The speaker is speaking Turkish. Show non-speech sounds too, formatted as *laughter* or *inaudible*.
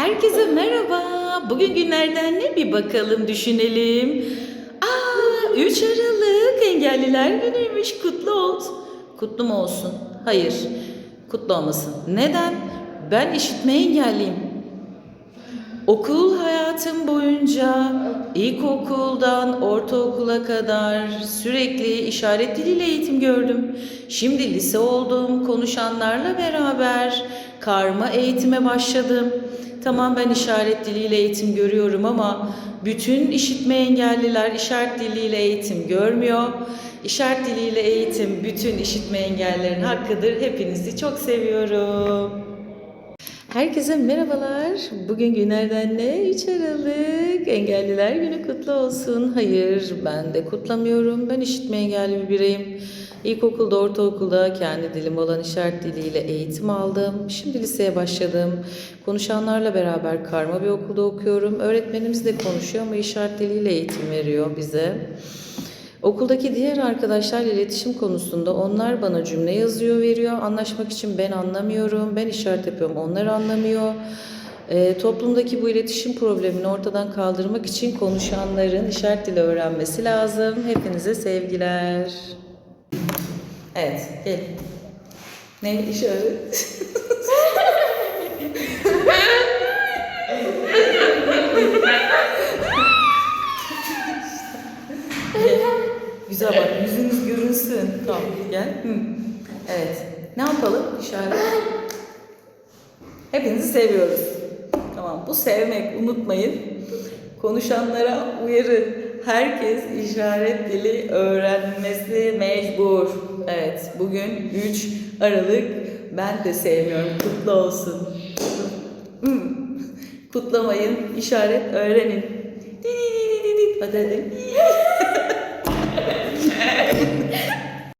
Herkese merhaba. Bugün günlerden ne bir bakalım düşünelim. Aa, 3 Aralık Engelliler Günüymüş. Kutlu olsun. Kutlu mu olsun? Hayır. Kutlu olmasın. Neden? Ben işitme engelliyim. Okul hayatım boyunca ilkokuldan ortaokula kadar sürekli işaret diliyle eğitim gördüm. Şimdi lise oldum, konuşanlarla beraber karma eğitime başladım. Tamam ben işaret diliyle eğitim görüyorum ama bütün işitme engelliler işaret diliyle eğitim görmüyor. İşaret diliyle eğitim bütün işitme engellilerin hakkıdır. Hepinizi çok seviyorum. Herkese merhabalar. Bugün günlerden ne? 3 Aralık. Engelliler Günü kutlu olsun. Hayır, ben de kutlamıyorum. Ben işitme engelli bir bireyim. İlkokulda, ortaokulda kendi dilim olan işaret diliyle eğitim aldım. Şimdi liseye başladım. Konuşanlarla beraber karma bir okulda okuyorum. Öğretmenimiz de konuşuyor ama işaret diliyle eğitim veriyor bize. Okuldaki diğer arkadaşlarla iletişim konusunda onlar bana cümle yazıyor, veriyor. Anlaşmak için ben anlamıyorum, ben işaret yapıyorum, onlar anlamıyor. Ee, toplumdaki bu iletişim problemini ortadan kaldırmak için konuşanların işaret dili öğrenmesi lazım. Hepinize sevgiler. Evet, gel. Ne işaret? *laughs* Güzel bak yüzünüz görünsün. Tamam gel. Hı. Evet. Ne yapalım? İşaret. Hepinizi seviyoruz. Tamam. Bu sevmek unutmayın. Konuşanlara uyarı. Herkes işaret dili öğrenmesi mecbur. Evet. Bugün 3 Aralık. Ben de sevmiyorum. Kutlu olsun. Kutlamayın. işaret öğrenin. Hadi hadi.